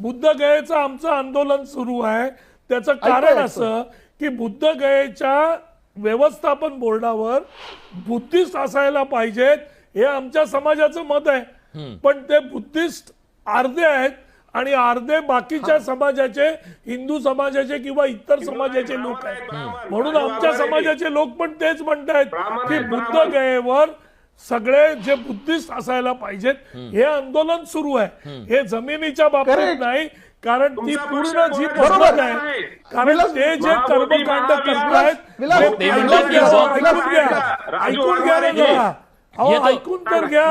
बुद्धगयेचं आमचं आंदोलन सुरू आहे. त्याचं कारण. असं की बुद्धगयेच्या व्यवस्थापन बोर्डावर बुद्धिस्ट असायला पाहिजेत. हे आमच्या समाजाचं मत आहे. पण ते बुद्धिस्ट अर्धे आहेत आणि अर्धे बाकीच्या समाजाचे हिंदू समाजाचे किंवा इतर समाजाचे लोक आहेत. म्हणून आमच्या समाजाचे लोक पण तेच म्हणतायत की बुद्ध गयेवर सगळे जे बुद्धिस्ट असायला पाहिजेत हे आंदोलन सुरू आहे. हे जमिनीच्या बाबतीत. नाही कारण ती पूर्ण जी बाबतीत आहे? कारण ते जे कर्मकांड महाविलास- करतायत विलास- ते- ते ऐकून घ्या, ऐकून घ्या येतो. ऐकून तर घ्या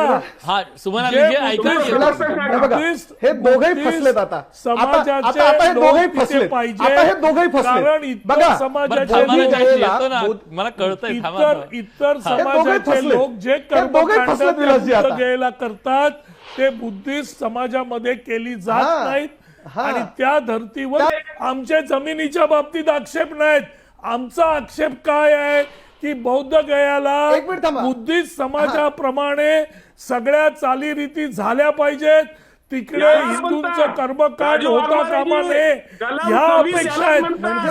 हा सुमना जे विजय ऐका हे बघा, बुद्धिस्ट- हे दोघंही बुद्धिस्ट फसलेत आता आता समाजाचे आता आता हे लोक दोघंही तिथे फसलेत पाहिजे. आता हे दोघंही फसलेत कारण इतर बघा बरं समाजाचे थांबा ना लोक- जयश्री, वेळेला येतो ना बुद्ध- मला कळतंय थांबा इतर ना. इतर समाजाचे फसलेत. लोक जे हे कर्मकांड फसलेत विलासजी आता. करतात ते बुद्धिस्ट समाजामध्ये केली जात हा. नाहीत हा. आणि त्या धर्तीवर आमच्या जमिनीच्या बाबतीत आक्षेप नाहीत आमचा आक्षेप काय आहे की बौद्ध गयाला. बुद्धिस्ट समाजाप्रमाणे सगळ्या चालीरीती झाल्या पाहिजेत तिकडे हिंदूंचं. कर्मकांड होता कामा नये ह्या अपेक्षा आहेत.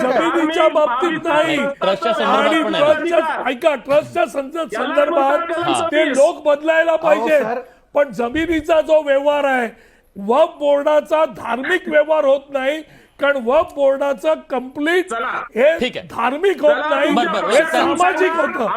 जमिनीच्या बाबतीत नाही आणि. ट्रस्टच्या ऐका ट्रस्टच्या संदर्भात ते. लोक बदलायला पाहिजे सर. पण जमिनीचा जो व्यवहार आहे वफ बोर्डाचा धार्मिक व्यवहार होत नाही कारण वफ बोर्डाचं कंप्लीट. हे. धार्मिक होत नाही. हे. सामाजिक होतं